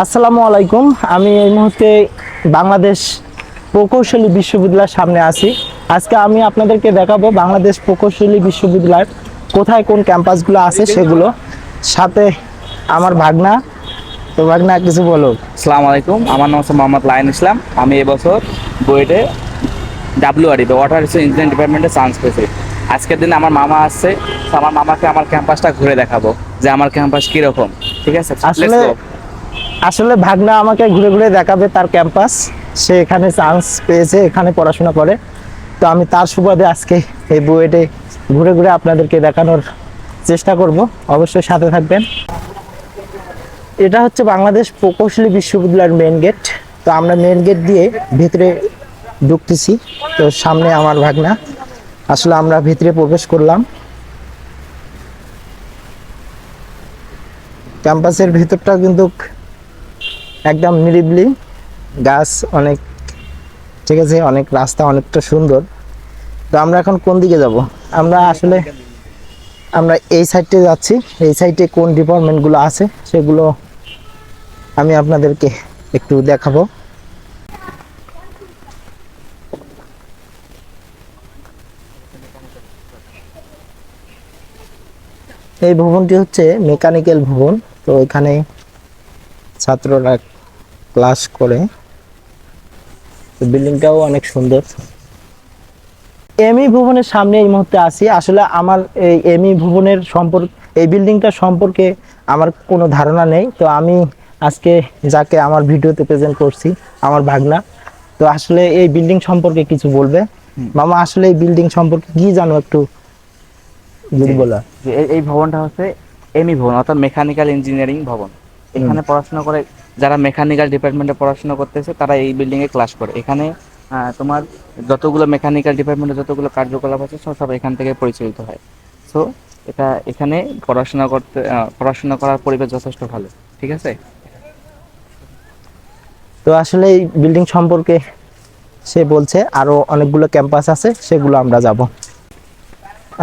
আসসালামু আলাইকুম। আমি এই মুহূর্তে বাংলাদেশ প্রকৌশলী বিশ্ববিদ্যালয়ের সামনে আছি। আজকে আমি আপনাদেরকে দেখাবো বাংলাদেশ প্রকৌশলী বিশ্ববিদ্যালয়ের কোথায় কোন ক্যাম্পাসগুলো আছে সেগুলো। সাথে আমার ভাগনা। তো ভাগনা কিছু বলো। আসসালামু আলাইকুম আমার নাম হচ্ছে মোহাম্মদ লাইন ইসলাম। আমি এবছর বুয়েটে ডাব্লিউআরডি বা ওয়াটার রিসোর্স ইঞ্জিনিয়ারিং ডিপার্টমেন্টে চান্স পেয়েছি আজকের দিনে আমার মামা আসছে আমার মামাকে আমার ক্যাম্পাসটা ঘুরে দেখাবো যে আমার ক্যাম্পাস কীরকম। ঠিক আছে? আসলে. আসলে ভাগনা আমাকে ঘুরে ঘুরে দেখাবে তার ক্যাম্পাস। সে এখানে চান্স পেয়েছে, এখানে পড়াশোনা করে। তো আমি তার সুবাদে আজকে এই বুয়েটে ঘুরে ঘুরে আপনাদেরকে দেখানোর চেষ্টা করব। অবশ্যই সাথে থাকবেন। এটা হচ্ছে বাংলাদেশ প্রকৌশলী বিশ্ববিদ্যালয়ের মেন গেট তো আমরা মেন গেট দিয়ে ভিতরে ঢুকতেছি। তো সামনে আমার ভাগনা। আসলে আমরা ভিতরে প্রবেশ করলাম। ক্যাম্পাসের ভিতরটা কিন্তু একদম নিরিবলি, গাছ অনেক, ঠিক আছে, অনেক রাস্তা অনেকটা সুন্দর। তো আমরা এখন কোন দিকে যাব? আমরা আসলে, আমরা এই সাইডে যাচ্ছি। এই সাইডে কোন ডিপার্টমেন্টগুলো আছে, সেগুলো আমি আপনাদেরকে একটু দেখাবো। এই ভবনটি হচ্ছে মেকানিক্যাল ভবন। তো এখানে ছাত্ররা ক্লাস করে। তো বিল্ডিংটাও অনেক সুন্দর। এমই ভবনের সামনে এই মুহূর্তে আছি। আসলে আমার এই এমই ভবনের সম্পর্ক এই বিল্ডিংটা সম্পর্কে আমার কোনো ধারণা নেই। তো আমি আজকে যাকে আমার ভিডিওতে প্রেজেন্ট করছি আমার ভাগনা। তো আসলে এই বিল্ডিং সম্পর্কে কিছু বলবে? মামা আসলে এই বিল্ডিং সম্পর্কে কি জানো একটু? যদি বলা। এই- ভবনটা হচ্ছে এমই ভবন অর্থাৎ মেকানিক্যাল ইঞ্জিনিয়ারিং ভবন। এখানে পড়াশোনা করে যারা মেকানিক্যাল ডিপার্টমেন্টে পড়াশোনা করতেছে, তারা এই বিল্ডিং এ ক্লাস করে। এখানে তোমার যতগুলো মেকানিক্যাল ডিপার্টমেন্টে যতগুলো কার্যকলাপ আছে, সব সব এখান থেকে পরিচালিত হয়। সো এটা এখানে পড়াশোনা করতে পড়াশোনা করার পরিবেশ যথেষ্ট ভালো, ঠিক আছে? তো আসলে এই বিল্ডিং সম্পর্কে সে বলছে, আরও অনেকগুলো ক্যাম্পাস আছে, সেগুলো আমরা যাব।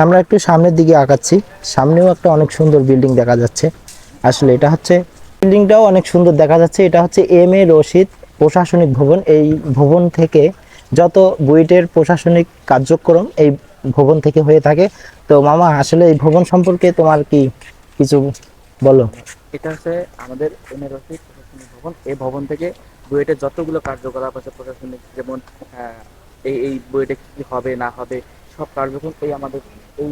আমরা একটু সামনের দিকে আগাচ্ছি। সামনেও একটা অনেক সুন্দর বিল্ডিং দেখা যাচ্ছে। আসলে এটা হচ্ছে বিল্ডিংটাও অনেক সুন্দর দেখা যাচ্ছে। এটা হচ্ছে এম এ রশিদ প্রশাসনিক ভবন। এই ভবন থেকে যত বুয়েটের প্রশাসনিক কার্যক্রম এই ভবন থেকে হয়ে থাকে। তো মামা, আসলে এই ভবন সম্পর্কে তোমার কি কিছু বলো? এটা হচ্ছে আমাদের এনএরসি প্রশাসনিক ভবন। এই ভবন থেকে বুয়েটের যতগুলো কার্যকলাপ আছে প্রশাসনিক, যেমন এই এই বুয়েটে কি হবে, না হবে, সব কার্যক্রম এই আমাদের এই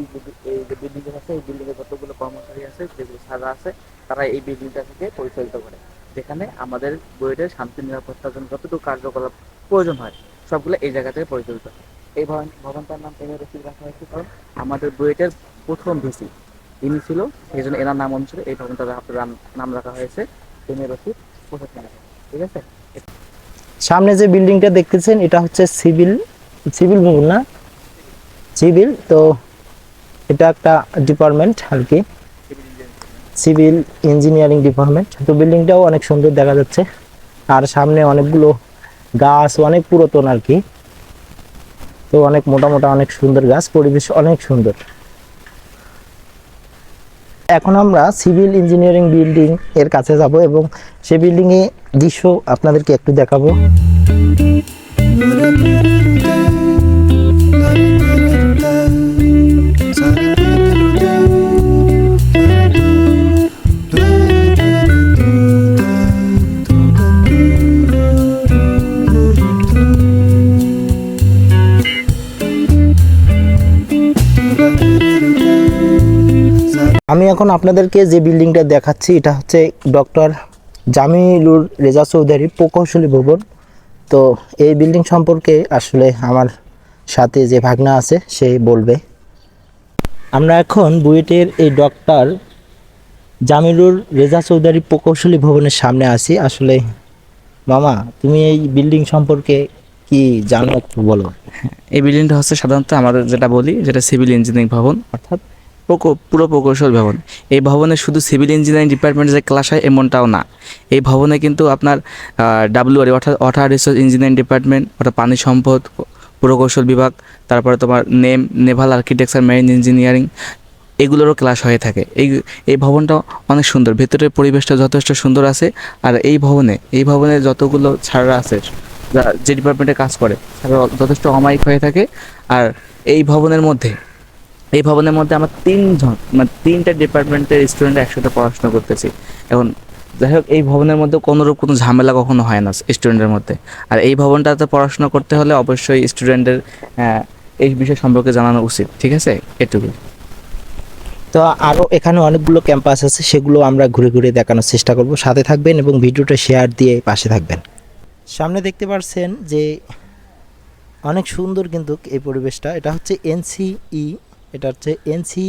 এই যে বিল্ডিং আছে, এই বিল্ডিং এ যতগুলো কর্মচারী আছে, যেগুলো সারা আছে তারা এই বিল্ডিংটা থেকে পরিচালিত করে। যেখানে আমাদের বুয়েটের শান্তি, নিরাপত্তার জন্য যতটুকু কার্যকলাপ প্রয়োজন হয়, সবগুলো এই জায়গা থেকে পরিচালিত হয়। এই ভবন, ভবনটার নাম এনএরসি রাখা হয়েছে, কারণ আমাদের বুয়েটের প্রথম ভিসি, ইনি ছিল, সেই জন্য এনার নাম অনুসারে এই ভবনটার নাম রাখা হয়েছে রসিদ প্রশাসনিক ঠিক আছে? সামনে যে বিল্ডিংটা দেখতেছেন, এটা হচ্ছে সিভিল সিভিল ভবন না? সিভিল তো এটা একটা ডিপার্টমেন্ট আর কি। সিভিল ইঞ্জিনিয়ারিং ডিপার্টমেন্ট তো বিল্ডিংটাও অনেক সুন্দর দেখা যাচ্ছে। আর সামনে অনেকগুলো গাছ, অনেক পুরাতন আর কি। তো অনেক মোটা মোটা, অনেক সুন্দর গাছ, পরিবেশ অনেক সুন্দর। এখন আমরা সিভিল ইঞ্জিনিয়ারিং বিল্ডিং এর কাছে যাব এবং সেই বিল্ডিং এ দৃশ্য আপনাদেরকে একটু দেখাবো। এখন আপনাদেরকে যে বিল্ডিংটা দেখাচ্ছি এটা হচ্ছে ডক্টর জামিলুর রেজা চৌধুরী প্রকৌশলী ভবন। তো এই বিল্ডিং সম্পর্কে আসলে আমার সাথে যে ভাগনা আছে সে বলবে। আমরা এখন বুয়েটের এই ডক্টর জামিলুর রেজা চৌধুরী প্রকৌশলী ভবনের সামনে আছি। আসলে মামা তুমি এই বিল্ডিং সম্পর্কে কি জানো একটু বলো। এই বিল্ডিংটা হচ্ছে সাধারণত আমাদের যেটা বলি যেটা সিভিল ইঞ্জিনিয়ারিং ভবন। অর্থাৎ পুরো প্রকৌশল ভবন। এই ভবনে শুধু সিভিল ইঞ্জিনিয়ারিং ডিপার্টমেন্টে যে ক্লাস হয় এমনটাও না। এই ভবনে কিন্তু আপনার ডাব্লিউআরই অর্থাৎ ওয়াটার রিসোর্স ইঞ্জিনিয়ারিং ডিপার্টমেন্ট, অর্থাৎ পানি সম্পদ, প্রকৌশল বিভাগ, তারপরে তোমার name, naval architecture marine engineering, এগুলোরও class হয়ে থাকে। এই এই ভবনটা অনেক সুন্দর। ভেতরের পরিবেশটা যথেষ্ট সুন্দর আছে, আর এই ভবনে এই ভবনে যতগুলো ছাড়া আছে যে ডিপার্টমেন্টে কাজ করে, তারা যথেষ্ট অমায়িক হয়ে থাকে। আর এই ভবনের মধ্যে এই ভবনের মধ্যে আমরা তিনজন মানে তিনটা ডিপার্টমেন্টের স্টুডেন্ট একসাথে পড়াশোনা করতেছি। এখন যাই হোক, এই ভবনের মধ্যে কোনোরূপ কোনো ঝামেলা কখনো হয় না স্টুডেন্টের মধ্যে। আর এই ভবনটাতে পড়াশোনা করতে হলে অবশ্যই স্টুডেন্টের এই বিষয় সম্পর্কে জানানো উচিত, ঠিক আছে? এটুকুই। তো আরও এখানে অনেকগুলো ক্যাম্পাস আছে, সেগুলো আমরা ঘুরে ঘুরে দেখানোর চেষ্টা করব। সাথে থাকবেন এবং ভিডিওটা শেয়ার দিয়ে পাশে থাকবেন। সামনে দেখতে পাচ্ছেন যে অনেক সুন্দর কিন্তু এই পরিবেশটা। এটা হচ্ছে এনসিই এটা হচ্ছে এনসি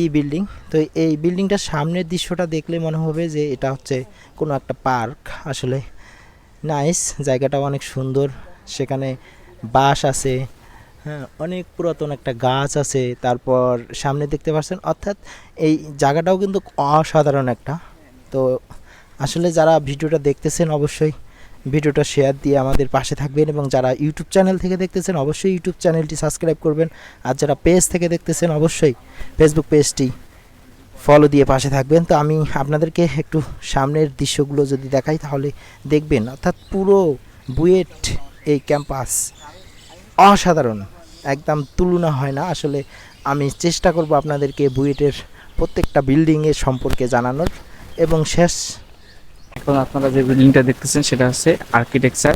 ই বিল্ডিং তো এই বিল্ডিংটার সামনের দৃশ্যটা দেখলে মনে হবে যে এটা হচ্ছে কোনো একটা পার্ক। আসলে নাইস জায়গাটা অনেক সুন্দর। সেখানে বাস আছে হ্যাঁ অনেক পুরাতন একটা গাছ আছে। তারপর সামনে দেখতে পাচ্ছেন, অর্থাৎ এই জায়গাটাও কিন্তু অসাধারণ একটা। তো আসলে যারা ভিডিওটা দেখতেছেন অবশ্যই ভিডিওটা শেয়ার দিয়ে আমাদের পাশে থাকবেন এবং যারা ইউটিউব চ্যানেল থেকে দেখতেছেন, অবশ্যই ইউটিউব চ্যানেলটি সাবস্ক্রাইব করবেন। আর যারা পেজ থেকে দেখতেছেন, অবশ্যই ফেসবুক পেজটি ফলো দিয়ে পাশে থাকবেন। তো আমি আপনাদেরকে একটু সামনের দৃশ্যগুলো যদি দেখাই, তাহলে দেখবেন, অর্থাৎ পুরো বুয়েট এই ক্যাম্পাস অসাধারণ, একদম তুলনা হয় না। আসলে আমি চেষ্টা করব আপনাদেরকে বুয়েটের প্রত্যেকটা বিল্ডিংয়ের সম্পর্কে জানানোর এবং শেষ এখন আপনারা যে বিল্ডিংটা দেখতেছেন, সেটা হচ্ছে আর্কিটেকচার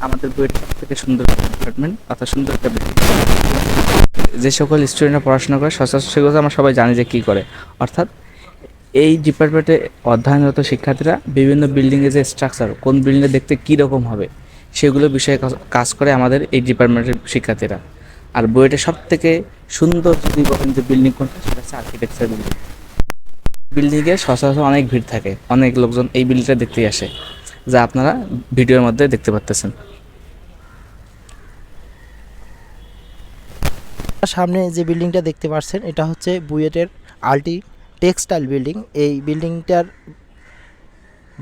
আমাদের বইয়ের থেকে সুন্দর ডিপার্টমেন্ট অর্থাৎ সুন্দর একটা। যে সকল স্টুডেন্টরা পড়াশোনা করে, সচরাচর সেগুলো আমরা সবাই জানি যে কী করে। অর্থাৎ এই ডিপার্টমেন্টে অধ্যয়নরত শিক্ষার্থীরা বিভিন্ন বিল্ডিংয়ের যে স্ট্রাকচার কোন বিল্ডিংয়ে দেখতে কী রকম হবে, সেগুলো বিষয়ে কাজ- কাজ করে আমাদের এই ডিপার্টমেন্টের শিক্ষার্থীরা। আর বইটা সব থেকে সুন্দর যদি বলেন যে বিল্ডিং কোনটা, সেটা হচ্ছে আর্কিটেকচার বিল্ডিং বিল্ডিংয়ে সচরাচর অনেক ভিড় থাকে। অনেক লোকজন এই বিল্ডিংটা দেখতেই আসে, যা আপনারা ভিডিওর মধ্যে দেখতে পাচ্তেছেন সামনে যে বিল্ডিংটা দেখতে পাচ্ছেন এটা হচ্ছে বুয়েটের আল্টি টেক্সটাইল বিল্ডিং। এই বিল্ডিংটার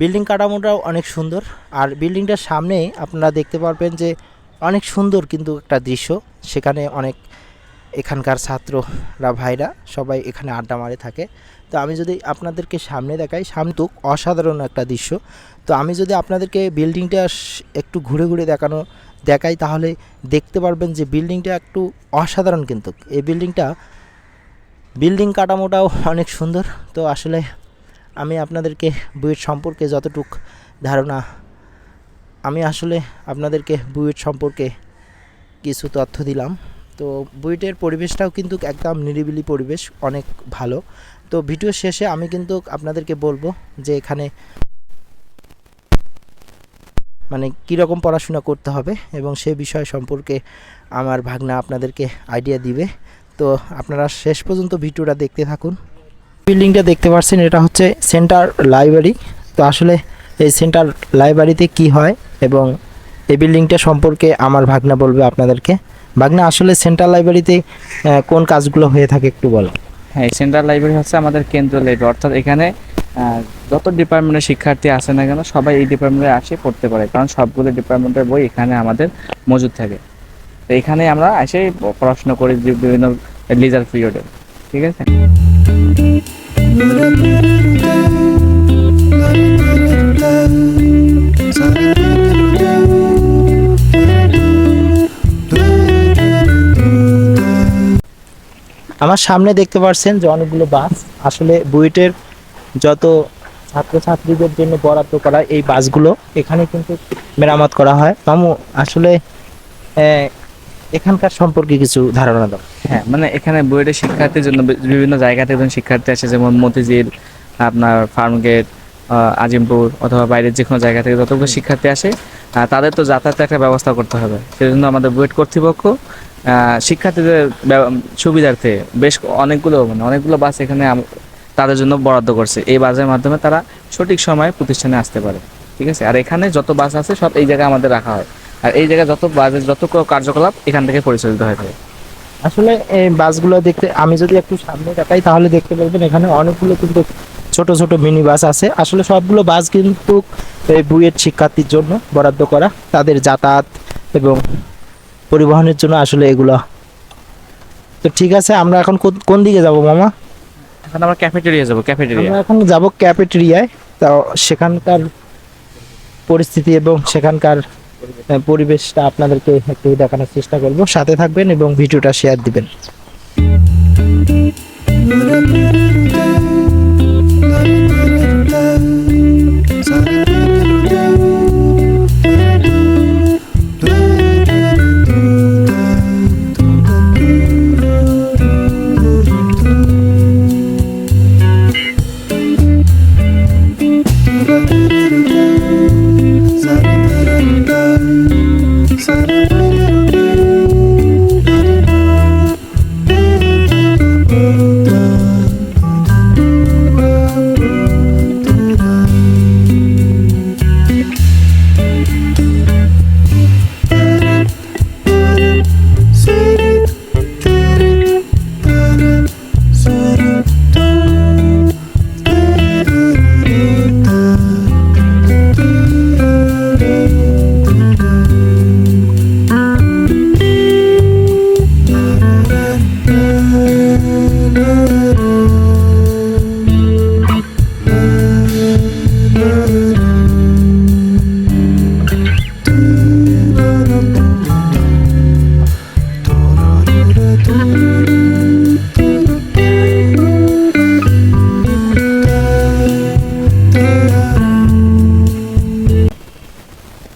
বিল্ডিং কাঠামোটাও অনেক সুন্দর। আর বিল্ডিংটার সামনে আপনারা দেখতে পারবেন যে অনেক সুন্দর কিন্তু একটা দৃশ্য। সেখানে অনেক এখানকার ছাত্ররা, ভাইরা সবাই এখানে আড্ডা মারে থাকে। তো আমি যদি আপনাদেরকে সামনে দেখাই, সামনে তো অসাধারণ একটা দৃশ্য। তো আমি যদি আপনাদেরকে বিল্ডিংটা একটু ঘুরে ঘুরে দেখানো, দেখাই তাহলে দেখতে পারবেন যে বিল্ডিংটা একটু অসাধারণ কিন্তু। এই বিল্ডিংটা, বিল্ডিং কাঠামোটাও অনেক সুন্দর। তো আসলে আমি আপনাদেরকে বুয়েট সম্পর্কে যতটুক ধারণা, আমি আসলে আপনাদেরকে বুয়েট সম্পর্কে কিছু তথ্য দিলাম। তো বুয়েটের পরিবেশটাও কিন্তু একদম নিরিবিলি পরিবেশ, অনেক ভালো। তো ভিডিও শেষে আমি কিন্তু আপনাদেরকে বলব যে এখানে মানে কীরকম পড়াশোনা করতে হবে এবং সে বিষয় সম্পর্কে আমার ভাগনা আপনাদেরকে আইডিয়া দিবে। তো আপনারা শেষ পর্যন্ত ভিডিওটা দেখতে থাকুন। বিল্ডিংটা দেখতে পাচ্ছেন এটা হচ্ছে সেন্টার লাইব্রেরি। তো আসলে এই সেন্টার লাইব্রেরিতে কি হয় এবং এই বিল্ডিংটা সম্পর্কে আমার ভাগনা বলবে আপনাদেরকে। ভাগনা আসলে সেন্ট্রাল লাইব্রেরিতে কোন কাজগুলো হয়ে থাকে একটু বলো। হ্যাঁ সেন্ট্রাল লাইব্রেরি হচ্ছে আমাদের কেন্দ্রীয় লাইব্রেরি অর্থাৎ এখানে যত ডিপার্টমেন্টের শিক্ষার্থী আসে না কেন, সবাই এই ডিপার্টমেন্টে আসে পড়তে পারে। কারণ সবগুলো ডিপার্টমেন্টের বই এখানে আমাদের মজুদ থাকে। তো এখানে আমরা এসে পড়াশোনা করি বিভিন্ন লিজার পিরিয়ডে ঠিক আছে? আমার সামনে দেখতে পাচ্ছেন যে অনেকগুলো বাস। আসলে বুয়েটের যত ছাত্রছাত্রীদের জন্য বরাদ্দ করা এই বাসগুলো, এখানে কিন্তু মেরামত করা হয়। মামু, আসলে এখানকার সম্পর্কে কিছু ধারণা দাও। হ্যাঁ মানে এখানে বুয়েটের শিক্ষার্থীর জন্য বিভিন্ন জায়গা থেকে শিক্ষার্থী আসে, যেমন মতিঝিল, আপনার ফার্মগেট আজিমপুর অথবা বাইরের যে কোনো জায়গা থেকে যতগুলো শিক্ষার্থী আসে তাদের তো যাতায়াতের একটা ব্যবস্থা করতে হবে। সেজন্য আমাদের বুয়েট কর্তৃপক্ষ শিক্ষার্থীদের সুবিধার্থে বেশ অনেকগুলো মানে অনেকগুলো বাস এখানে তাদের জন্য বরাদ্দ করছে। এই বাসের মাধ্যমে তারা সঠিক সময়ে প্রতিষ্ঠানে আসতে পারে। ঠিক আছে? আর এখানে যত বাস আছে সব এই জায়গায় আমাদের রাখা হয়। আর এই জায়গায় যত বাসের যত কার্যকলাপ এখান থেকে পরিচালিত হয়ে থাকে। আসলে এই বাসগুলো দেখতে, আমি যদি একটু সামনে দেখাই তাহলে দেখতে পারবেন এখানে অনেকগুলো কিন্তু ছোট ছোট মিনি বাস আছে। আসলে সবগুলো বাস কিন্তু বুয়েট শিক্ষার্থীর জন্য বরাদ্দ করা, তাদের যাতায়াত এবং পরিবহনের জন্য আসলে এগুলো। তো ঠিক আছে আমরা এখন কোন- দিকে যাব মামা? এখন আমরা ক্যাফেটেরিয়া যাব ক্যাফেটেরিয়া আমরা এখন যাব ক্যাফেটেরিয়ায় তো সেখানকার পরিস্থিতি এবং সেখানকার পরিবেশটা আপনাদেরকে একটু দেখানোর চেষ্টা করব। সাথে থাকবেন এবং ভিডিওটা শেয়ার দিবেন।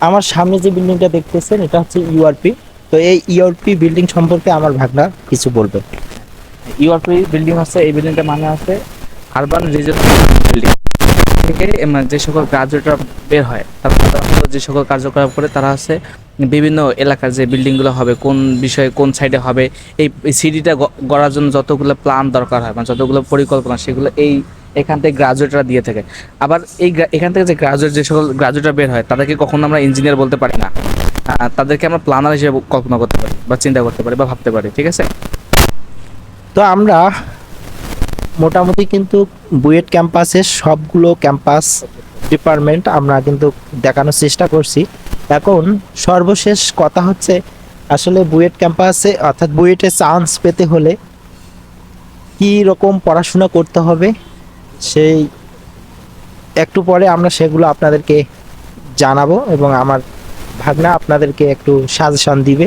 আমার সামনে যে বিল্ডিংটা দেখতেছেন, এটা হচ্ছে ইউআরপি তো এই ইউআরপি বিল্ডিং সম্পর্কে আমার ভাগনা কিছু বলবে। ইউআরপি বিল্ডিং হচ্ছে এই বিল্ডিংটা মানে হচ্ছে আরবান বিল্ডিং থেকে যে সকল গ্রাজুয়েটরা বের হয়, তারা যে সকল কার্যকলাপ করে, তারা হচ্ছে বিভিন্ন এলাকার যে বিল্ডিংগুলো হবে, কোন বিষয়ে কোন সাইডে হবে, এই সিটিটা গড়ার জন্য যতগুলো প্ল্যান দরকার হয় মানে যতগুলো পরিকল্পনা, সেগুলো এই এখান থেকে গ্রাজুয়েটরা দিয়ে থাকে। আবার এই এখান থেকে যে গ্রাজুয়েট যে সকল গ্রাজুয়েটরা বের হয়, তাদেরকে কখনো আমরা ইঞ্জিনিয়ার বলতে পারি না। তাদেরকে আমরা প্ল্যানার হিসেবে কল্পনা করতে পারি বা চিন্তা করতে পারি বা ভাবতে পারি, ঠিক আছে? তো আমরা মোটামুটি কিন্তু বুয়েট ক্যাম্পাসের সবগুলো ক্যাম্পাস ডিপার্টমেন্ট আমরা কিন্তু দেখানোর চেষ্টা করছি। এখন সর্বশেষ কথা হচ্ছে, আসলে বুয়েট ক্যাম্পাসে অর্থাৎ বুয়েটে চান্স পেতে হলে কি রকম পড়াশোনা করতে হবে? সেই একটু পরে আমরা সেগুলো আপনাদেরকে জানাব এবং আমার ভাগনা আপনাদেরকে একটু সাজেশন দিবে।